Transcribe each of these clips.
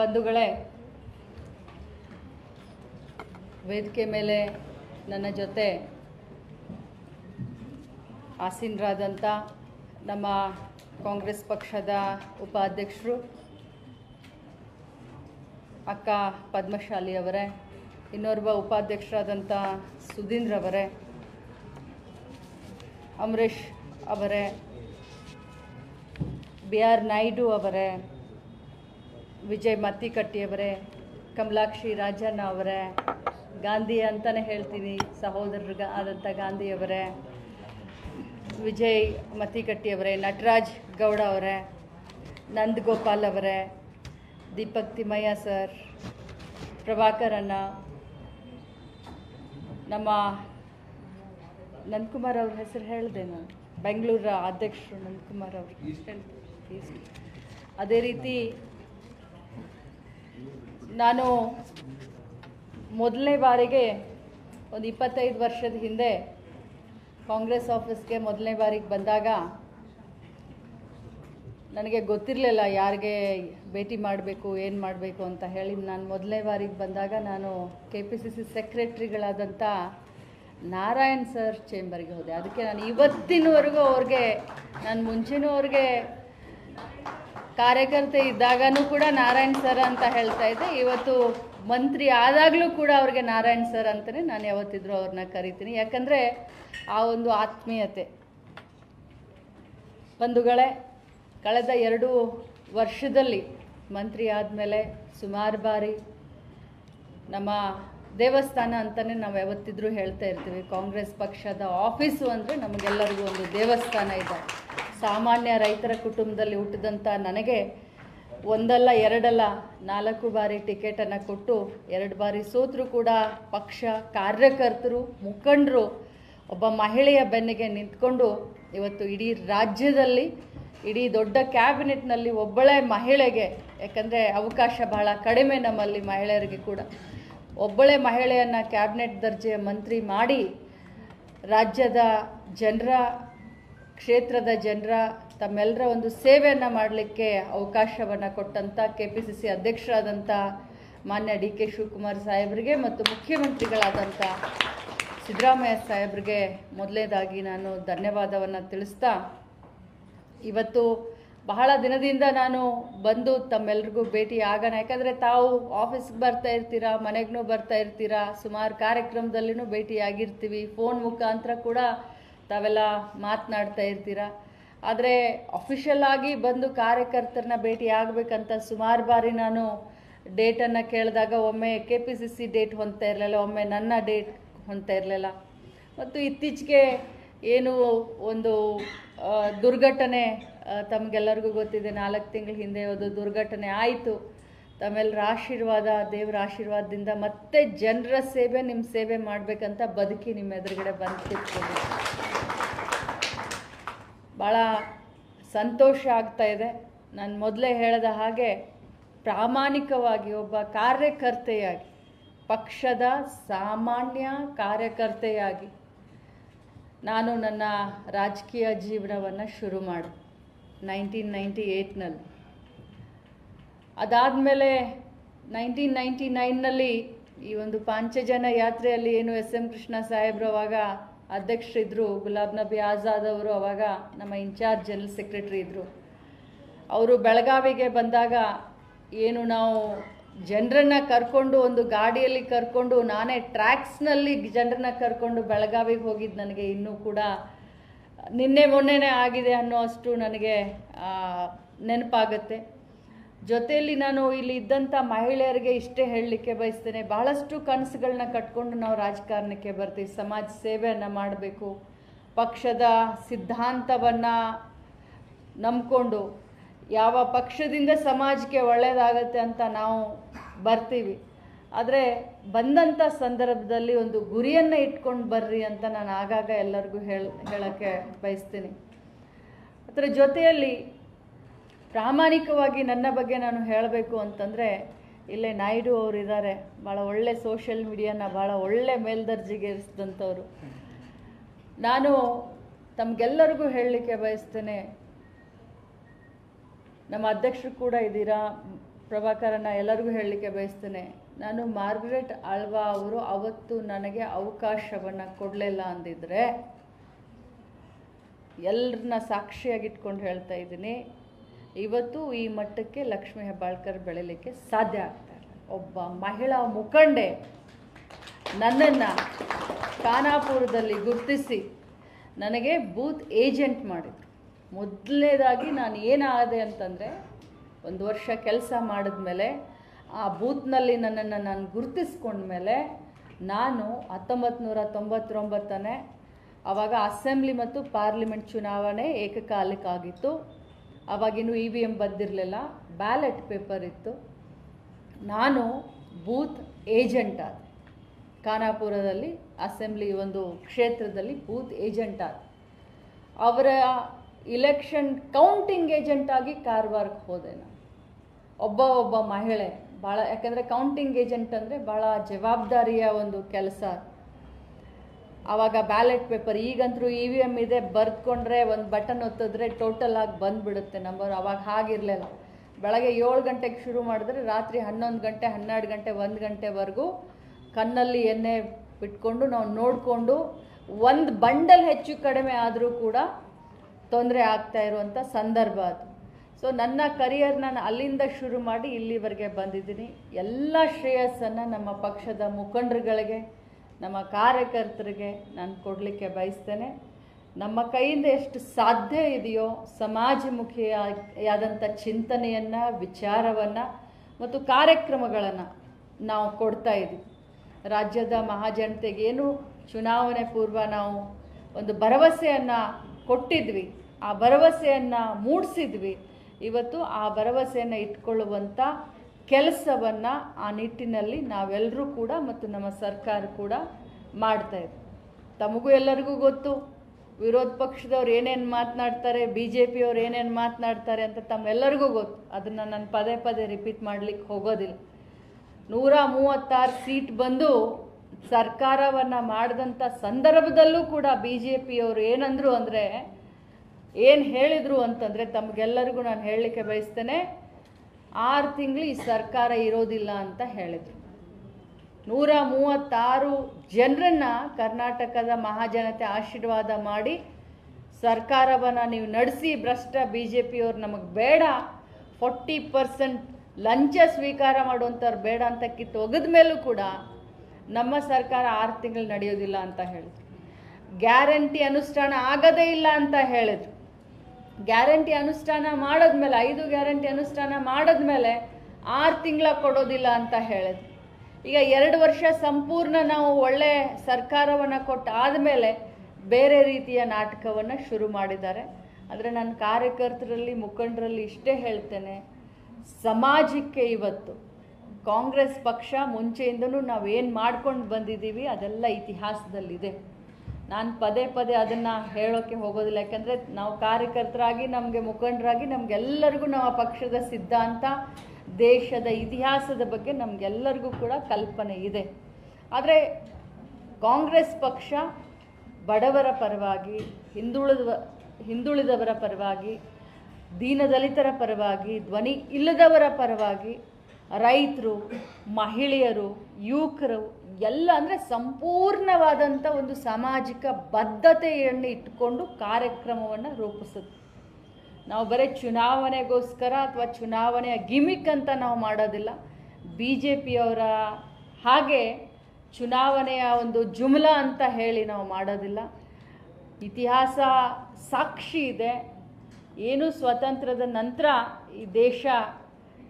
ಬಂಧುಗಳೇ, ವೇದಿಕೆ ಮೇಲೆ ನನ್ನ ಜೊತೆ ಆಸೀನರಾದಂಥ ನಮ್ಮ ಕಾಂಗ್ರೆಸ್ ಪಕ್ಷದ ಉಪಾಧ್ಯಕ್ಷರು ಅಕ್ಕ ಪದ್ಮಶಾಲಿ ಅವರೇ, ಇನ್ನೋರ್ವ ಉಪಾಧ್ಯಕ್ಷರಾದಂಥ ಸುಧೀಂದ್ರ ಅವರೇ, ಅಮರೀಶ್ ಅವರೇ, ಬಿ ಆರ್ ನಾಯ್ಡು ಅವರೇ ವಿಜಯ್ ಮತ್ತಿಕಟ್ಟಿಯವರೇ ಕಮಲಾಕ್ಷಿ ರಾಜಣ್ಣ ಅವರೇ ಗಾಂಧಿ ಅಂತಲೇ ಹೇಳ್ತೀನಿ ಸಹೋದರರು ಆದಂಥ ಗಾಂಧಿಯವರೇ ವಿಜಯ್ ಮತ್ತಿಕಟ್ಟಿಯವರೇ ನಟರಾಜ್ ಗೌಡ ಅವರೇ ನಂದಗೋಪಾಲ್ ಅವರೇ ದೀಪಕ್ ತಿಮ್ಮಯ್ಯ ಸರ್ ಪ್ರಭಾಕರ್ ಅಣ್ಣ ನಮ್ಮ ನಂದಕುಮಾರ್ ಅವ್ರ ಹೆಸರು ಹೇಳಿದೆ ನಾನು ಬೆಂಗಳೂರ ಅಧ್ಯಕ್ಷರು ನಂದಕುಮಾರ್ ಅವರು. ಅದೇ ರೀತಿ ನಾನು ಮೊದಲನೇ ಬಾರಿಗೆ ಒಂದು ಇಪ್ಪತ್ತೈದು ವರ್ಷದ ಹಿಂದೆ ಕಾಂಗ್ರೆಸ್ ಆಫೀಸ್ಗೆ ಮೊದಲನೇ ಬಾರಿಗೆ ಬಂದಾಗ ನನಗೆ ಗೊತ್ತಿರಲಿಲ್ಲ ಯಾರಿಗೆ ಭೇಟಿ ಮಾಡಬೇಕು, ಏನು ಮಾಡಬೇಕು ಅಂತ ಹೇಳಿ ನಾನು ಮೊದಲನೇ ಬಾರಿಗೆ ಬಂದಾಗ ನಾನು ಕೆ ಪಿ ಸಿ ಸಿ ಸೆಕ್ರೆಟ್ರಿಗಳಾದಂಥ ನಾರಾಯಣ್ ಸರ್ ಚೇಂಬರ್ಗೆ ಹೋದೆ. ಅದಕ್ಕೆ ನಾನು ಇವತ್ತಿನವರೆಗೂ ಅವ್ರಿಗೆ, ನಾನು ಮುಂಚೆನೂ ಅವ್ರಿಗೆ ಕಾರ್ಯಕರ್ತೆ ಇದ್ದಾಗನೂ ಕೂಡ ನಾರಾಯಣ್ ಸರ್ ಅಂತ ಹೇಳ್ತಾ ಇದ್ದೆ. ಇವತ್ತು ಮಂತ್ರಿ ಆದಾಗಲೂ ಕೂಡ ಅವ್ರಿಗೆ ನಾರಾಯಣ್ ಸರ್ ಅಂತಲೇ ನಾನು ಯಾವತ್ತಿದ್ರೂ ಅವ್ರನ್ನ ಕರಿತೀನಿ. ಯಾಕಂದರೆ ಆ ಒಂದು ಆತ್ಮೀಯತೆ. ಬಂಧುಗಳೇ, ಕಳೆದ ಎರಡು ವರ್ಷದಲ್ಲಿ ಮಂತ್ರಿ ಆದಮೇಲೆ ಸುಮಾರು ಬಾರಿ ನಮ್ಮ ದೇವಸ್ಥಾನ ಅಂತಲೇ ನಾವು ಯಾವತ್ತಿದ್ರೂ ಹೇಳ್ತಾ ಇರ್ತೀವಿ. ಕಾಂಗ್ರೆಸ್ ಪಕ್ಷದ ಆಫೀಸು ಅಂದರೆ ನಮಗೆಲ್ಲರಿಗೂ ಒಂದು ದೇವಸ್ಥಾನ ಇದೆ. ಸಾಮಾನ್ಯ ರೈತರ ಕುಟುಂಬದಲ್ಲಿ ಹುಟ್ಟಿದಂಥ ನನಗೆ ಒಂದಲ್ಲ, ಎರಡಲ್ಲ, ನಾಲ್ಕು ಬಾರಿ ಟಿಕೆಟನ್ನು ಕೊಟ್ಟು, ಎರಡು ಬಾರಿ ಸೋತರು ಕೂಡ ಪಕ್ಷ, ಕಾರ್ಯಕರ್ತರು, ಮುಖಂಡರು, ಒಬ್ಬ ಮಹಿಳೆಯ ಬೆನ್ನಿಗೆ ನಿಂತ್ಕೊಂಡು ಇವತ್ತು ಇಡೀ ರಾಜ್ಯದಲ್ಲಿ, ಇಡೀ ದೊಡ್ಡ ಕ್ಯಾಬಿನೆಟ್ನಲ್ಲಿ ಒಬ್ಬಳೇ ಮಹಿಳೆಗೆ, ಯಾಕಂದರೆ ಅವಕಾಶ ಬಹಳ ಕಡಿಮೆ ನಮ್ಮಲ್ಲಿ ಮಹಿಳೆಯರಿಗೆ ಕೂಡ. ಒಬ್ಬಳೇ ಮಹಿಳೆಯನ್ನು ಕ್ಯಾಬಿನೆಟ್ ದರ್ಜೆಯ ಮಂತ್ರಿ ಮಾಡಿ, ರಾಜ್ಯದ ಜನರ ಕ್ಷೇತ್ರದ ಜನರ, ತಮ್ಮೆಲ್ಲರ ಒಂದು ಸೇವೆಯನ್ನು ಮಾಡಲಿಕ್ಕೆ ಅವಕಾಶವನ್ನು ಕೊಟ್ಟಂಥ ಕೆ ಪಿ ಸಿ ಸಿ ಅಧ್ಯಕ್ಷರಾದಂಥ ಮಾನ್ಯ ಡಿ ಕೆ ಶಿವಕುಮಾರ್ ಸಾಹೇಬರಿಗೆ ಮತ್ತು ಮುಖ್ಯಮಂತ್ರಿಗಳಾದಂಥ ಸಿದ್ದರಾಮಯ್ಯ ಸಾಹೇಬ್ರಿಗೆ ಮೊದಲನೇದಾಗಿ ನಾನು ಧನ್ಯವಾದವನ್ನು ತಿಳಿಸ್ತಾ, ಇವತ್ತು ಬಹಳ ದಿನದಿಂದ ನಾನು ಬಂದು ತಮ್ಮೆಲ್ರಿಗೂ ಭೇಟಿ ಆಗೋಣ. ಯಾಕಂದರೆ ತಾವು ಆಫೀಸ್ಗೆ ಬರ್ತಾ ಇರ್ತೀರಾ ಮನೆಗೂ ಬರ್ತಾ ಇರ್ತೀರಾ, ಸುಮಾರು ಕಾರ್ಯಕ್ರಮದಲ್ಲಿನೂ ಭೇಟಿಯಾಗಿರ್ತೀವಿ. ಫೋನ್ ಮುಖಾಂತರ ಕೂಡ ತಾವೆಲ್ಲ ಮಾತನಾಡ್ತಾ ಇರ್ತೀರಾ? ಆದರೆ ಅಫಿಷಿಯಲ್ ಆಗಿ ಬಂದು ಕಾರ್ಯಕರ್ತರನ್ನ ಭೇಟಿ ಆಗಬೇಕಂತ ಸುಮಾರು ಬಾರಿ ನಾನು ಡೇಟನ್ನು ಕೇಳಿದಾಗ ಒಮ್ಮೆ K P C C date ಹೊಂದ್ತಾ ಇರಲಿಲ್ಲ, ಒಮ್ಮೆ ನನ್ನ ಡೇಟ್ ಹೊಂದ್ತಾ ಇರಲಿಲ್ಲ. ಮತ್ತು ಇತ್ತೀಚೆಗೆ ಏನು ಒಂದು ದುರ್ಘಟನೆ ತಮಗೆಲ್ಲರಿಗೂ ಗೊತ್ತಿದೆ, ನಾಲ್ಕು ತಿಂಗಳ ಹಿಂದೆ ಒಂದು ದುರ್ಘಟನೆ ಆಯಿತು. ತಮ್ಮೆಲ್ಲರ ಆಶೀರ್ವಾದ, ದೇವರ ಆಶೀರ್ವಾದದಿಂದ ಮತ್ತೆ ಜನರ ಸೇವೆ ನಿಮ್ಮ ಸೇವೆ ಮಾಡಬೇಕಂತ ಬದುಕಿ ನಿಮ್ಮ ಎದುರುಗಡೆ ಬಂದು ಭಾಳ ಸಂತೋಷ ಆಗ್ತಾ ಇದೆ. ನಾನು ಮೊದಲೇ ಹೇಳಿದ ಹಾಗೆ ಪ್ರಾಮಾಣಿಕವಾಗಿ ಒಬ್ಬ ಕಾರ್ಯಕರ್ತೆಯಾಗಿ, ಪಕ್ಷದ ಸಾಮಾನ್ಯ ಕಾರ್ಯಕರ್ತೆಯಾಗಿ ನಾನು ನನ್ನ ರಾಜಕೀಯ ಜೀವನವನ್ನು ಶುರು ಮಾಡಿದೆ ನೈನ್ಟೀನ್ ನೈಂಟಿ ಏಯ್ಟ್ನಲ್ಲಿ ಅದಾದಮೇಲೆ ನೈನ್ಟೀನ್ ನೈಂಟಿ ನೈನ್ನಲ್ಲಿ ಈ ಒಂದು ಪಾಂಚಜನ ಯಾತ್ರೆಯಲ್ಲಿ ಏನು ಎಸ್ ಎಂ ಕೃಷ್ಣ ಸಾಹೇಬ್ರು ಅವಾಗ ಅಧ್ಯಕ್ಷರಿದ್ದರು ಗುಲಾಬ್ ನಬಿ ಆಜಾದ್ ಅವರು ಅವಾಗ ನಮ್ಮ ಇನ್ಚಾರ್ಜ್ ಜನರಲ್ ಸೆಕ್ರೆಟ್ರಿ ಇದ್ದರು ಅವರು ಬೆಳಗಾವಿಗೆ ಬಂದಾಗ ಏನು ನಾವು ಜನರನ್ನ ಕರ್ಕೊಂಡು ಒಂದು ಗಾಡಿಯಲ್ಲಿ ಕರ್ಕೊಂಡು, ನಾನೇ ಟ್ರ್ಯಾಕ್ಸ್ನಲ್ಲಿ ಜನರನ್ನ ಕರ್ಕೊಂಡು ಬೆಳಗಾವಿಗೆ ಹೋಗಿದ್ದು ನನಗೆ ಇನ್ನೂ ಕೂಡ ನಿನ್ನೆ ಮೊನ್ನೆನೇ ಆಗಿದೆ ಅನ್ನೋ ಅಷ್ಟು ನನಗೆ ನೆನಪಾಗುತ್ತೆ. ಜೊತೆಯಲ್ಲಿ ನಾನು ಇಲ್ಲಿ ಇದ್ದಂಥ ಮಹಿಳೆಯರಿಗೆ ಇಷ್ಟೇ ಹೇಳಲಿಕ್ಕೆ ಬಯಸ್ತೇನೆ. ಬಹಳಷ್ಟು ಕನಸುಗಳನ್ನ ಕಟ್ಕೊಂಡು ನಾವು ರಾಜಕಾರಣಕ್ಕೆ ಬರ್ತೀವಿ. ಸಮಾಜ ಸೇವೆಯನ್ನು ಮಾಡಬೇಕು. ಪಕ್ಷದ ಸಿದ್ಧಾಂತವನ್ನು ನಂಬಿಕೊಂಡು ಯಾವ ಪಕ್ಷದಿಂದ ಸಮಾಜಕ್ಕೆ ಒಳ್ಳೆಯದಾಗತ್ತೆ ಅಂತ ನಾವು ಬರ್ತೀವಿ. ಆದರೆ ಬಂದಂಥ ಸಂದರ್ಭದಲ್ಲಿ ಒಂದು ಗುರಿಯನ್ನು ಇಟ್ಕೊಂಡು ಬರ್ರಿ ಅಂತ ನಾನು ಆಗಾಗ ಎಲ್ಲರಿಗೂ ಹೇಳ, ಹೇಳೋಕ್ಕೆ ಬಯಸ್ತೀನಿ. ಅದರ ಜೊತೆಯಲ್ಲಿ ಪ್ರಾಮಾಣಿಕವಾಗಿ ನನ್ನ ಬಗ್ಗೆ ನಾನು ಹೇಳಬೇಕು ಅಂತಂದರೆ, ಇಲ್ಲೇ ನಾಯ್ಡು ಅವರು ಇದ್ದಾರೆ ಭಾಳ ಒಳ್ಳೆ ಸೋಷಿಯಲ್ ಮೀಡಿಯಾನ ಭಾಳ ಒಳ್ಳೆ ಮೇಲ್ದರ್ಜೆಗೇರಿಸಿದಂಥವ್ರು ನಾನು ತಮಗೆಲ್ಲರಿಗೂ ಹೇಳಲಿಕ್ಕೆ ಬಯಸ್ತೇನೆ, ನಮ್ಮ ಅಧ್ಯಕ್ಷರು ಕೂಡ ಇದ್ದೀರಾ? ಪ್ರಭಾಕರನ್ನ ಎಲ್ಲರಿಗೂ ಹೇಳಲಿಕ್ಕೆ ಬಯಸ್ತೇನೆ, ನಾನು ಮಾರ್ಗರೆಟ್ ಆಳ್ವಾ ಅವರು ಅವತ್ತು ನನಗೆ ಅವಕಾಶವನ್ನು ಕೊಡಲಿಲ್ಲ ಅಂದಿದ್ರೆ ಎಲ್ಲರನ್ನ ಸಾಕ್ಷಿಯಾಗಿಟ್ಕೊಂಡು ಹೇಳ್ತಾ ಇದ್ದೀನಿ. ಇವತ್ತು ಈ ಮಟ್ಟಕ್ಕೆ ಲಕ್ಷ್ಮೀ ಹೆಬ್ಬಾಳ್ಕರ್ ಬೆಳಿಲಿಕ್ಕೆ ಸಾಧ್ಯ ಆಗ್ತಾ ಇಲ್ಲ. ಒಬ್ಬ ಮಹಿಳಾ ಮುಖಂಡೆ ನನ್ನನ್ನು ಖಾನಾಪುರದಲ್ಲಿ ಗುರುತಿಸಿ ನನಗೆ ಬೂತ್ ಏಜೆಂಟ್ ಮಾಡಿದ್ರು. ಮೊದಲನೇದಾಗಿ ನಾನು ಏನಾದೆ ಅಂತಂದರೆ, ಒಂದು ವರ್ಷ ಕೆಲಸ ಮಾಡಿದ್ಮೇಲೆ ಆ ಬೂತ್ನಲ್ಲಿ ನನ್ನನ್ನು ನಾನು ಗುರುತಿಸ್ಕೊಂಡ್ಮೇಲೆ ನಾನು ಹತ್ತೊಂಬತ್ತು ನೂರ ತೊಂಬತ್ತೊಂಬತ್ತನೇ ಆವಾಗ ಅಸೆಂಬ್ಲಿ ಮತ್ತು ಪಾರ್ಲಿಮೆಂಟ್ ಚುನಾವಣೆ ಏಕಕಾಲಿಕಾಗಿತ್ತು ಆವಾಗಿನ್ನೂ ಇ ವಿ ಎಂ ಬಂದಿರಲಿಲ್ಲ, ಬ್ಯಾಲೆಟ್ ಪೇಪರ್ ಇತ್ತು. ನಾನು ಬೂತ್ ಏಜೆಂಟ್ ಆದ. ಖಾನಾಪುರದಲ್ಲಿ ಅಸೆಂಬ್ಲಿ ಒಂದು ಕ್ಷೇತ್ರದಲ್ಲಿ ಬೂತ್ ಏಜೆಂಟ್ ಆದ. ಅವರ ಇಲೆಕ್ಷನ್ ಕೌಂಟಿಂಗ್ ಏಜೆಂಟ್ ಆಗಿ ಕಾರವಾರಕ್ಕೆ ಹೋದೆ ನಾನು. ಒಬ್ಬ ಒಬ್ಬ ಮಹಿಳೆ, ಭಾಳ ಯಾಕಂದರೆ ಕೌಂಟಿಂಗ್ ಏಜೆಂಟ್ ಅಂದರೆ ಭಾಳ ಜವಾಬ್ದಾರಿಯ ಒಂದು ಕೆಲಸ ಆವಾಗ ಬ್ಯಾಲೆಟ್ ಪೇಪರ್ ಈಗಂತೂ ಇ ವಿ ಎಂ ಇದೆ, ಬರ್ದ್ಕೊಂಡ್ರೆ ಒಂದು ಬಟನ್ ಒತ್ತಿದ್ರೆ ಟೋಟಲ್ ಆಗಿ ಬಂದುಬಿಡುತ್ತೆ ನಂಬರ್, ಅವಾಗ ಹಾಗಿರಲಿಲ್ಲ. ಬೆಳಗ್ಗೆ ಏಳು ಗಂಟೆಗೆ ಶುರು ಮಾಡಿದ್ರೆ ರಾತ್ರಿ ಹನ್ನೊಂದು ಗಂಟೆ, ಹನ್ನೆರಡು ಗಂಟೆ, ಒಂದು ಗಂಟೆವರೆಗೂ ಕಣ್ಣಲ್ಲಿ ಎಣ್ಣೆ ಬಿಟ್ಕೊಂಡು ನಾವು ನೋಡಿಕೊಂಡು ಒಂದು ಬಂಡಲ್ ಹೆಚ್ಚು ಕಡಿಮೆ ಆದರೂ ಕೂಡ ತೊಂದರೆ ಆಗ್ತಾ ಇರುವಂಥ ಸಂದರ್ಭ ಅದು. ಸೊ ನನ್ನ ಕರಿಯರ್ ನಾನು ಅಲ್ಲಿಂದ ಶುರು ಮಾಡಿ ಇಲ್ಲಿವರೆಗೆ ಬಂದಿದ್ದೀನಿ. ಎಲ್ಲ ಶ್ರೇಯಸ್ಸನ್ನು ನಮ್ಮ ಪಕ್ಷದ ಮುಖಂಡರುಗಳಿಗೆ ನಮ್ಮ ಕಾರ್ಯಕರ್ತರಿಗೆ ನಾನು ಕೊಡಲಿಕ್ಕೆ ಬಯಸ್ತೇನೆ. ನಮ್ಮ ಕೈಯಿಂದ ಎಷ್ಟು ಸಾಧ್ಯ ಇದೆಯೋ ಸಮಾಜಮುಖಿಯಾದಂಥ ಚಿಂತನೆಯನ್ನು, ವಿಚಾರವನ್ನು ಮತ್ತು ಕಾರ್ಯಕ್ರಮಗಳನ್ನು ನಾವು ಕೊಡ್ತಾ ಇದ್ದೀವಿ. ರಾಜ್ಯದ ಮಹಾಜನತೆಗೇನು ಚುನಾವಣೆ ಪೂರ್ವ ನಾವು ಒಂದು ಭರವಸೆಯನ್ನು ಕೊಟ್ಟಿದ್ವಿ. ಆ ಭರವಸೆಯನ್ನು ಮೂಡಿಸಿದ್ವಿ. ಇವತ್ತು ಆ ಭರವಸೆಯನ್ನು ಇಟ್ಕೊಳ್ಳುವಂಥ ಕೆಲಸವನ್ನು ಆ ನಿಟ್ಟಿನಲ್ಲಿ ನಾವೆಲ್ಲರೂ ಕೂಡ ಮತ್ತು ನಮ್ಮ ಸರ್ಕಾರ ಕೂಡ ಮಾಡ್ತಾ ಇದೆ. ತಮಗೂ ಎಲ್ಲರಿಗೂ ಗೊತ್ತು, ವಿರೋಧ ಪಕ್ಷದವ್ರು ಏನೇನು ಮಾತನಾಡ್ತಾರೆ ಬಿ ಜೆ ಪಿಯವ್ರು ಏನೇನು ಮಾತನಾಡ್ತಾರೆ ಅಂತ ತಮ್ಮೆಲ್ಲರಿಗೂ ಗೊತ್ತು. ಅದನ್ನು ನಾನು ಪದೇ ಪದೇ ರಿಪೀಟ್ ಮಾಡಲಿಕ್ಕೆ ಹೋಗೋದಿಲ್ಲ. ನೂರ ಮೂವತ್ತಾರು ಸೀಟ್ ಬಂದು ಸರ್ಕಾರವನ್ನು ಮಾಡಿದಂಥ ಸಂದರ್ಭದಲ್ಲೂ ಕೂಡ ಬಿ ಜೆ ಪಿಯವರು ಏನಂದರು ಅಂದರೆ, ಏನು ಹೇಳಿದರು ಅಂತಂದರೆ ತಮಗೆಲ್ಲರಿಗೂ ನಾನು ಹೇಳಲಿಕ್ಕೆ ಬಯಸ್ತೇನೆ ಆರು ತಿಂಗಳು ಈ ಸರ್ಕಾರ ಇರೋದಿಲ್ಲ ಅಂತ ಹೇಳಿದರು. ನೂರ ಮೂವತ್ತಾರು ಜನರನ್ನು ಕರ್ನಾಟಕದ ಮಹಾಜನತೆ ಆಶೀರ್ವಾದ ಮಾಡಿ ಸರ್ಕಾರವನ್ನು ನೀವು ನಡೆಸಿ ಭ್ರಷ್ಟ ಬಿ ಜೆ ಪಿಯವ್ರು ನಮಗೆ ಬೇಡ. ಫೋರ್ಟಿ ಪರ್ಸೆಂಟ್ ಲಂಚ ಸ್ವೀಕಾರ ಮಾಡುವಂಥವ್ರು ಬೇಡ ಅಂತ ಕಿತ್ತು ಒಗೆದ ಮೇಲೂ ಕೂಡ ನಮ್ಮ ಸರ್ಕಾರ ಆರು ತಿಂಗಳು ನಡೆಯೋದಿಲ್ಲ ಅಂತ ಹೇಳಿದ್ರು. ಗ್ಯಾರಂಟಿ ಅನುಷ್ಠಾನ ಆಗದೇ ಇಲ್ಲ ಅಂತ ಹೇಳಿದ್ರು. ಗ್ಯಾರಂಟಿ ಅನುಷ್ಠಾನ ಮಾಡಿದ್ಮೇಲೆ, ಐದು ಗ್ಯಾರಂಟಿ ಅನುಷ್ಠಾನ ಮಾಡಿದ್ಮೇಲೆ ಆರು ತಿಂಗಳ ಕೊಡೋದಿಲ್ಲ ಅಂತ ಹೇಳಿದ್ರು. ಈಗ ಎರಡು ವರ್ಷ ಸಂಪೂರ್ಣ ನಾವು ಒಳ್ಳೆ ಸರ್ಕಾರವನ್ನು ಕೊಟ್ಟು ಆದಮೇಲೆ ಬೇರೆ ರೀತಿಯ ನಾಟಕವನ್ನು ಶುರು ಮಾಡಿದ್ದಾರೆ. ಆದರೆ ನನ್ನ ಕಾರ್ಯಕರ್ತರಲ್ಲಿ, ಮುಖಂಡರಲ್ಲಿ ಇಷ್ಟೇ ಹೇಳ್ತೇನೆ, ಸಮಾಜಕ್ಕೆ ಇವತ್ತು ಕಾಂಗ್ರೆಸ್ ಪಕ್ಷ ನಾವು ಏನು ಮಾಡ್ಕೊಂಡು ಬಂದಿದ್ದೀವಿ ಅದೆಲ್ಲ ಇತಿಹಾಸದಲ್ಲಿದೆ. ನಾನು ಪದೇ ಪದೇ ಅದನ್ನು ಹೇಳೋಕ್ಕೆ ಹೋಗೋದಿಲ್ಲ. ಯಾಕಂದರೆ ನಾವು ಕಾರ್ಯಕರ್ತರಾಗಿ, ನಮಗೆ ಮುಖಂಡರಾಗಿ, ನಮಗೆಲ್ಲರಿಗೂ ಆ ಪಕ್ಷದ ಸಿದ್ಧಾಂತ, ದೇಶದ ಇತಿಹಾಸದ ಬಗ್ಗೆ ನಮಗೆಲ್ಲರಿಗೂ ಕೂಡ ಕಲ್ಪನೆ ಇದೆ. ಆದರೆ ಕಾಂಗ್ರೆಸ್ ಪಕ್ಷ ಬಡವರ ಪರವಾಗಿ, ಹಿಂದುಳಿದ, ಹಿಂದುಳಿದವರ ಪರವಾಗಿ, ದೀನದಲಿತರ ಪರವಾಗಿ, ಧ್ವನಿ ಇಲ್ಲದವರ ಪರವಾಗಿ ರೈತರು, ಮಹಿಳೆಯರು, ಯುವಕರು, ಎಲ್ಲ ಅಂದರೆ ಸಂಪೂರ್ಣವಾದಂಥ ಒಂದು ಸಾಮಾಜಿಕ ಬದ್ಧತೆಯನ್ನು ಇಟ್ಟುಕೊಂಡು ಕಾರ್ಯಕ್ರಮವನ್ನು ರೂಪಿಸುತ್ತೆ. ನಾವು ಬರೀ ಚುನಾವಣೆಗೋಸ್ಕರ ಅಥವಾ ಚುನಾವಣೆಯ ಗಿಮಿಕ್ ಅಂತ ನಾವು ಮಾಡೋದಿಲ್ಲ. ಬಿ ಜೆ ಪಿಯವರ ಹಾಗೆ ಚುನಾವಣೆಯ ಒಂದು ಜುಮ್ಲಾ ಅಂತ ಹೇಳಿ ನಾವು ಮಾಡೋದಿಲ್ಲ. ಇತಿಹಾಸ ಸಾಕ್ಷಿ ಇದೆ. ಏನು ಸ್ವಾತಂತ್ರ್ಯದ ನಂತರ ಈ ದೇಶ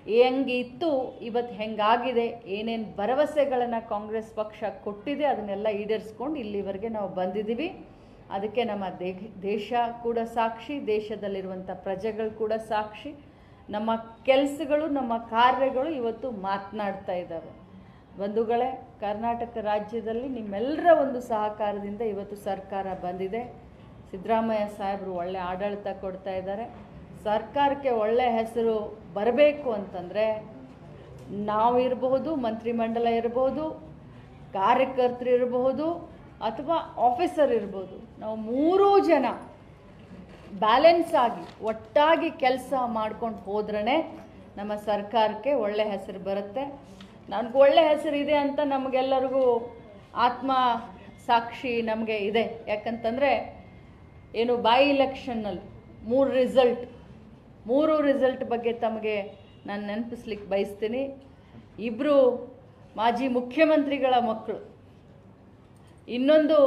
ಹೆಂಗಿತ್ತು ಇವತ್ತು ಹೆಂಗಾಗಿದೆ, ಏನೇನು ಭರವಸೆಗಳನ್ನು ಕಾಂಗ್ರೆಸ್ ಪಕ್ಷ ಕೊಟ್ಟಿದೆ, ಅದನ್ನೆಲ್ಲ ಈಡೇರಿಸ್ಕೊಂಡು ಇಲ್ಲಿವರೆಗೆ ನಾವು ಬಂದಿದ್ದೀವಿ. ಅದಕ್ಕೆ ನಮ್ಮ ದೇಶ ಕೂಡ ಸಾಕ್ಷಿ, ದೇಶದಲ್ಲಿರುವಂಥ ಪ್ರಜೆಗಳು ಕೂಡ ಸಾಕ್ಷಿ. ನಮ್ಮ ಕೆಲಸಗಳು, ನಮ್ಮ ಕಾರ್ಯಗಳು ಇವತ್ತು ಮಾತನಾಡ್ತಾ ಇದ್ದಾವೆ. ಬಂಧುಗಳೇ, ಕರ್ನಾಟಕ ರಾಜ್ಯದಲ್ಲಿ ನಿಮ್ಮೆಲ್ಲರ ಒಂದು ಸಹಕಾರದಿಂದ ಇವತ್ತು ಸರ್ಕಾರ ಬಂದಿದೆ. ಸಿದ್ದರಾಮಯ್ಯ ಸಾಹೇಬರು ಒಳ್ಳೆ ಆಡಳಿತ ಕೊಡ್ತಾ ಇದ್ದಾರೆ. ಸರ್ಕಾರಕ್ಕೆ ಒಳ್ಳೆ ಹೆಸರು ಬರಬೇಕು ಅಂತಂದರೆ ನಾವು ಇರಬಹುದು, ಮಂತ್ರಿಮಂಡಲ ಇರಬಹುದು, ಕಾರ್ಯಕರ್ತರು ಇರಬಹುದು, ಅಥವಾ ಆಫೀಸರ್ ಇರ್ಬೋದು. ನಾವು ಮೂರೂ ಜನ ಬ್ಯಾಲೆನ್ಸ್ ಆಗಿ, ಒಟ್ಟಾಗಿ ಕೆಲಸ ಮಾಡ್ಕೊಂಡು ಹೋದ್ರೇ ನಮ್ಮ ಸರ್ಕಾರಕ್ಕೆ ಒಳ್ಳೆ ಹೆಸರು ಬರುತ್ತೆ. ನನಗೆ ಒಳ್ಳೆ ಹೆಸರು ಇದೆ ಅಂತ ನಮಗೆಲ್ಲರಿಗೂ ಆತ್ಮ ಸಾಕ್ಷಿ ನಮಗೆ ಇದೆ. ಯಾಕಂತಂದರೆ, ಏನು ಬೈ ಇಲೆಕ್ಷನ್ನಲ್ಲಿ ಮೂರು ರಿಸಲ್ಟ್ ಮೂರು ರಿಸಲ್ಟ್ ಬಗ್ಗೆ ತಮಗೆ ನಾನು ನೆನಪಿಸ್ಲಿಕ್ಕೆ ಬಯಸ್ತೀನಿ. ಇಬ್ಬರು ಮಾಜಿ ಮುಖ್ಯಮಂತ್ರಿಗಳ ಮಕ್ಕಳು ಇನ್ನೊಂದು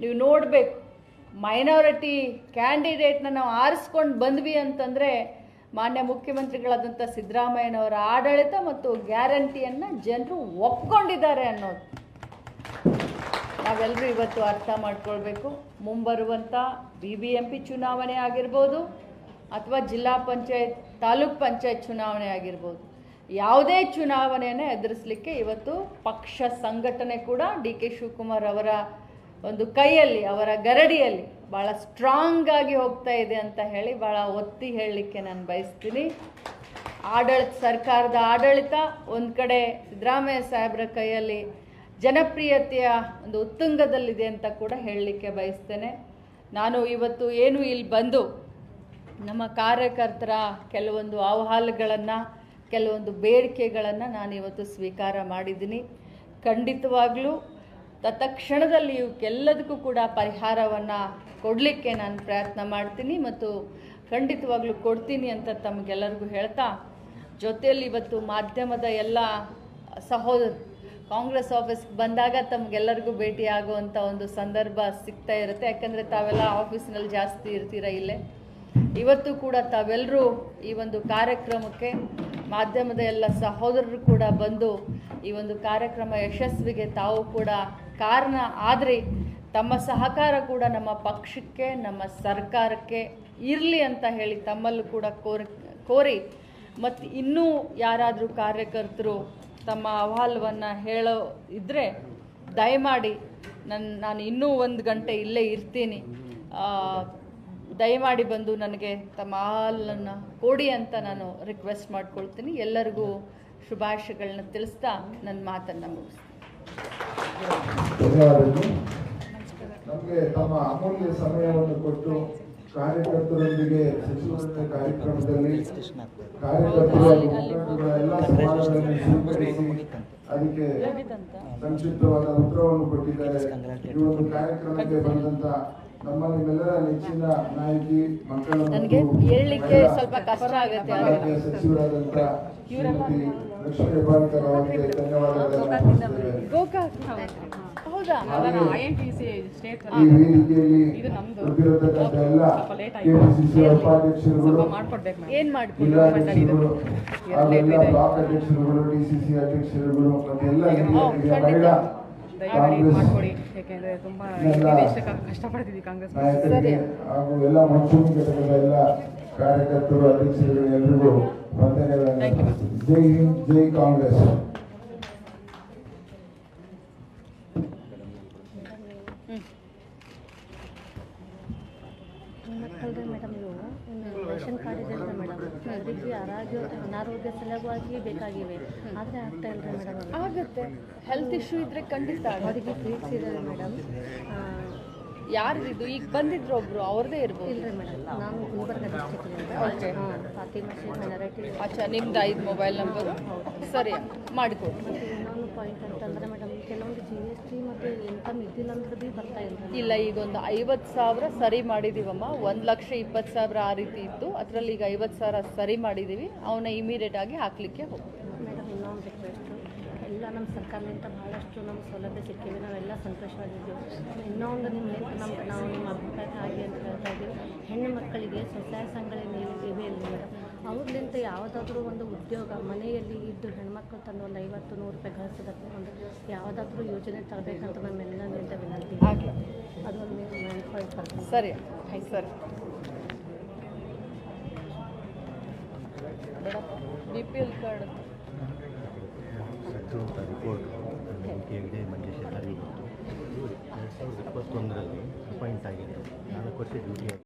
ನೀವು ನೋಡಬೇಕು ಮೈನಾರಿಟಿ ಕ್ಯಾಂಡಿಡೇಟ್ನ ನಾವು ಆರಿಸ್ಕೊಂಡು ಬಂದ್ವಿ ಅಂತಂದರೆ ಮಾನ್ಯ ಮುಖ್ಯಮಂತ್ರಿಗಳಾದಂಥ ಸಿದ್ದರಾಮಯ್ಯನವರ ಆಡಳಿತ ಮತ್ತು ಗ್ಯಾರಂಟಿಯನ್ನು ಜನರು ಒಪ್ಕೊಂಡಿದ್ದಾರೆ ಅನ್ನೋದು. ನಾವೆಲ್ಲರೂ ಇವತ್ತು ಅರ್ಥ ಮಾಡ್ಕೊಳ್ಬೇಕು. ಮುಂಬರುವಂಥ ಬಿ ಬಿ ಎಂ ಪಿ ಚುನಾವಣೆ ಆಗಿರ್ಬೋದು. ಅಥವಾ ಜಿಲ್ಲಾ ಪಂಚಾಯತ್, ತಾಲೂಕ್ ಪಂಚಾಯತ್ ಚುನಾವಣೆ ಆಗಿರ್ಬೋದು. ಯಾವುದೇ ಚುನಾವಣೆಯನ್ನು ಎದುರಿಸಲಿಕ್ಕೆ ಇವತ್ತು ಪಕ್ಷ ಸಂಘಟನೆ ಕೂಡ ಡಿ ಕೆ ಶಿವಕುಮಾರ್ ಅವರ ಒಂದು ಕೈಯಲ್ಲಿ, ಅವರ ಗರಡಿಯಲ್ಲಿ ಭಾಳ ಸ್ಟ್ರಾಂಗ್ ಆಗಿ ಹೋಗ್ತಾ ಇದೆ ಅಂತ ಹೇಳಿ ಭಾಳ ಒತ್ತಿ ಹೇಳಲಿಕ್ಕೆ ನಾನು ಬಯಸ್ತೀನಿ. ಆಡಳಿತ, ಸರ್ಕಾರದ ಆಡಳಿತ ಒಂದು ಕಡೆ ಸಿದ್ದರಾಮಯ್ಯ ಸಾಹೇಬ್ರ ಕೈಯಲ್ಲಿ ಜನಪ್ರಿಯತೆಯ ಒಂದು ಉತ್ತುಂಗದಲ್ಲಿದೆ ಅಂತ ಕೂಡ ಹೇಳಲಿಕ್ಕೆ ಬಯಸ್ತೇನೆ. ನಾನು ಇವತ್ತು ಏನು ಇಲ್ಲಿ ಬಂದು ನಮ್ಮ ಕಾರ್ಯಕರ್ತರ ಕೆಲವೊಂದು ಆಹ್ವಾಲಗಳನ್ನು ಕೆಲವೊಂದು ಬೇಡಿಕೆಗಳನ್ನು ನಾನು ಇವತ್ತು ಸ್ವೀಕಾರ ಮಾಡಿದ್ದೀನಿ. ಖಂಡಿತವಾಗ್ಲೂ ತತ್ಕ್ಷಣದಲ್ಲಿ ಇವಕ್ಕೆಲ್ಲದಕ್ಕೂ ಕೂಡ ಪರಿಹಾರವನ್ನು ಕೊಡಲಿಕ್ಕೆ ನಾನು ಪ್ರಯತ್ನ ಮಾಡ್ತೀನಿ ಮತ್ತು ಖಂಡಿತವಾಗ್ಲೂ ಕೊಡ್ತೀನಿ ಅಂತ ತಮಗೆಲ್ಲರಿಗೂ ಹೇಳ್ತಾ, ಜೊತೆಯಲ್ಲಿ ಇವತ್ತು ಮಾಧ್ಯಮದ ಎಲ್ಲ ಸಹೋದರ, ಕಾಂಗ್ರೆಸ್ ಆಫೀಸ್ಗೆ ಬಂದಾಗ ತಮಗೆಲ್ಲರಿಗೂ ಭೇಟಿ ಆಗುವಂಥ ಒಂದು ಸಂದರ್ಭ ಸಿಗ್ತಾ ಇರುತ್ತೆ. ಯಾಕಂದರೆ ತಾವೆಲ್ಲ ಆಫೀಸ್ನಲ್ಲಿ ಜಾಸ್ತಿ ಇರ್ತೀರ ಇಲ್ಲೇ? ಇವತ್ತು ಕೂಡ ತಾವೆಲ್ಲರೂ ಈ ಒಂದು ಕಾರ್ಯಕ್ರಮಕ್ಕೆ ಮಾಧ್ಯಮದ ಎಲ್ಲ ಸಹೋದರರು ಕೂಡ ಬಂದು ಈ ಒಂದು ಕಾರ್ಯಕ್ರಮ ಯಶಸ್ವಿಗೆ ತಾವು ಕೂಡ ಕಾರಣ ಆದರೆ ತಮ್ಮ ಸಹಕಾರ ಕೂಡ ನಮ್ಮ ಪಕ್ಷಕ್ಕೆ, ನಮ್ಮ ಸರ್ಕಾರಕ್ಕೆ ಇರಲಿ ಅಂತ ಹೇಳಿ ತಮ್ಮಲ್ಲೂ ಕೂಡ ಕೋರಿ ಕೋರಿ. ಮತ್ತು ಇನ್ನೂ ಯಾರಾದರೂ ಕಾರ್ಯಕರ್ತರು ತಮ್ಮ ಅಹವಾಲವನ್ನು ಹೇಳೋ ಇದ್ದರೆ ದಯಮಾಡಿ ನನ್ನ ನಾನು ಇನ್ನೂ ಒಂದು ಗಂಟೆ ಇಲ್ಲೇ ಇರ್ತೀನಿ. ದಯಮಾಡಿ ಬಂದು ನನಗೆ ತಮ್ಮ ಹಾಲನ್ನು ಕೊಡಿ ಅಂತ ನಾನು ರಿಕ್ವೆಸ್ಟ್ ಮಾಡ್ಕೊಳ್ತೀನಿ. ಎಲ್ಲರಿಗೂ ಶುಭಾಶಯಗಳನ್ನ ತಿಳಿಸ್ತಾ ನನ್ನ ಮಾತನ್ನು ಮುಗಿಸ್ತೀನಿ. ನಮಗೆ ತಮ್ಮ ಅಮೂಲ್ಯ ಸಮಯವನ್ನು ಕೊಟ್ಟು ಕಾರ್ಯಕರ್ತರೊಂದಿಗೆ ಸಚಿವರ ಕಾರ್ಯಕ್ರಮದಲ್ಲಿ ಕಾರ್ಯಕರ್ತರು ಎಲ್ಲ ಸವಾಲುಗಳನ್ನು ಸ್ವೀಕರಿಸಿ ಅದಕ್ಕೆ ಸಂಕ್ಷಿಪ್ತವಾದ ಉತ್ತರವನ್ನು ಕೊಟ್ಟಿದ್ದಾರೆ. ಈ ಒಂದು ಕಾರ್ಯಕ್ರಮಕ್ಕೆ ಬಂದಂತ ನನಗೆ ಹೇಳಲಿಕ್ಕೆ ಸ್ವಲ್ಪ ಕಷ್ಟ ಆಗುತ್ತೆ ಇಲಾಖೆಯ ಸಚಿವರಾದಂತ ಶ್ರೀಮತಿ ಲಕ್ಷ್ಮೀ ಹೆಬ್ಬಾಳ್ಕರ್ ಅವರಿಗೆ ಧನ್ಯವಾದಗಳನ್ನು ಅರ್ಪಿಸುತ್ತೇವೆ. ಗೋಕಾಕ್ ಹೌದಾ. ಇದು ನಮ್ದು. ಸ್ವಲ್ಪ late ಆಯ್ತು. ಕೆಪಿಸಿಸಿ ಉಪಾಧ್ಯಕ್ಷರುಗಳು ಏನು ಮಾಡ್ಕೊಂಡು ಜಿಲ್ಲಾಧ್ಯಕ್ಷರುಗಳು ಹಾಗೂ ಎಲ್ಲ ಬ್ಲಾಕ್ ಅಧ್ಯಕ್ಷರುಗಳು ಡಿಸಿಸಿ ಅಧ್ಯಕ್ಷರುಗಳು ಮತ್ತೆ ಎಲ್ಲ ಹಿರಿಯ ಹಿರಿಯ ಕಾಂಗ್ರೆಸ್ ಮಾಡ್ಕೊಡಿ. ಯಾಕೆಂದ್ರೆ ತುಂಬಾ ಎಲ್ಲ ಕಷ್ಟಪಡ್ತಿದ್ವಿ ಕಾಂಗ್ರೆಸ್ ಹಾಗೂ ಎಲ್ಲ ಮುಂಚೂಣಿ ಘಟಕದ ಎಲ್ಲ ಕಾರ್ಯಕರ್ತರು ಅಧ್ಯಕ್ಷರು ಎಲ್ರಿಗೂ ವಂದನೆಗಳನ್ನು. ಜೈ ಹಿಂದ್ ಜೈ ಕಾಂಗ್ರೆಸ್ ಮಕ್ಕಳ್ರಿ ಮೇಡಮ್ ಇವು ಇನ್ನು ರೇಷನ್ ಕಾರ್ಡ್ ಇದೆ ಅಲ್ರಿ ಮೇಡಮ್. ಅದಕ್ಕೆ ಆರೋಗ್ಯ ಅನಾರೋಗ್ಯ ಸಲುವಾಗಿ ಬೇಕಾಗಿವೆ. ಆದರೆ ಆಗ್ತಾ ಇಲ್ರಿ ಮೇಡಮ್. ಆಗುತ್ತೆ. ಹೆಲ್ತ್ ಇಶ್ಯೂ ಇದ್ರೆ ಖಂಡಿತ. ಅವರಿಗೆ ಟ್ರೀಟ್ಸ್ ಇದೆ ಮೇಡಮ್. ಯಾರ್ದಿದು ಈಗ ಬಂದಿದ್ರು ಒಬ್ರು ಅವ್ರದೇ ಇರ್ಬೋದು. ಇಲ್ರಿ ಮೇಡಮ್. ನಾನು ಗುಲ್ಬರ್ಗ ಡಿಸ್ಟಿಕ್ ಫಾತಿಮಾ ಶೇಖ್ ಅಚ್ಚಾ ನಿಮ್ದು ಐದು ಮೊಬೈಲ್ ನಂಬರು ಸರಿ ಮಾಡಿಕೊಡಿ ಇನ್ನೊಂದು ಪಾಯಿಂಟ್ ಅಂತಂದ್ರೆ ಮೇಡಮ್ ಕೆಲವೊಂದು ಜಿ ಎಸ್ ಟಿ ಮತ್ತು ಇನ್ಕಮ್ ಇದ್ದಿಲ್ಲ ಅಂದ್ರೆ ಭೀ ಬರ್ತಾ ಇಲ್ಲ ಇಲ್ಲ ಈಗ ಒಂದು ಐವತ್ತು ಸಾವಿರ ಸರಿ ಮಾಡಿದ್ದೀವಮ್ಮ ಒಂದು ಲಕ್ಷ ಇಪ್ಪತ್ತು ಸಾವಿರ ಆ ರೀತಿ ಇತ್ತು. ಅದರಲ್ಲಿ ಈಗ ಐವತ್ತು ಸಾವಿರ ಸರಿ ಮಾಡಿದ್ದೀವಿ ಅವನ್ನ ಇಮಿಡಿಯೇಟ್ ಆಗಿ ಹಾಕಲಿಕ್ಕೆ ಹೋಗ್ತೀವಿ ಮೇಡಮ್ ಇನ್ನೊಂದು ರಿಕ್ವೆಸ್ಟು ಎಲ್ಲ ನಮ್ಮ ಸರ್ಕಾರದಿಂದ ಭಾಳಷ್ಟು ನಮ್ಮ ಸೌಲಭ್ಯ ಸಿಕ್ಕಿವೆ. ನಾವೆಲ್ಲ ಸಂತೋಷವಾಗಿದ್ದೀವಿ. ಇನ್ನೊಂದು ನಿಮ್ಮ ನಮ್ಗೆ ನಾವು ನಿಮ್ಮ ಅಭಿಪ್ರಾಯ ಹಾಗೆ ಅಂತ ಹೇಳ್ತಾ ಇದ್ದೀವಿ. ಹೆಣ್ಣು ಮಕ್ಕಳಿಗೆ ಸ್ವಸಹಾಯ ಸಂಘಗಳಿವೆ ನೀವು ಇವೆ ಇಲ್ಲ ಮೇಡಮ್ ಅವ್ರಲಿಂದ ಯಾವುದಾದ್ರೂ ಒಂದು ಉದ್ಯೋಗ ಮನೆಯಲ್ಲಿ ಇದ್ದು ಹೆಣ್ಮಕ್ಳು ತಂದು ಒಂದು ಐವತ್ತು ನೂರು ರೂಪಾಯಿ ಗಳಿಸೋದಕ್ಕೆ ಒಂದು ಯಾವುದಾದ್ರೂ ಯೋಜನೆ ತರಬೇಕಂತ ನಮ್ಮೆಲ್ಲರಿಂದ ವಿನಂತಿ. ಆಗಲಿ ಅದೊಂದು ನೆನ್ಕೊಳ್ತಾರೆ ಸರಿ. ಸರಿ. B P L card report Manjesh ಎಲ್ಲರಿಗೂ ಗೊತ್ತು ಎರಡು ಸಾವಿರದ ಇಪ್ಪತ್ತೊಂದರಲ್ಲಿ ಅಪಾಯಿಂಟ್ ಆಗಿದೆ. ನಾನು ವರ್ಷ ಡ್ಯೂಟಿ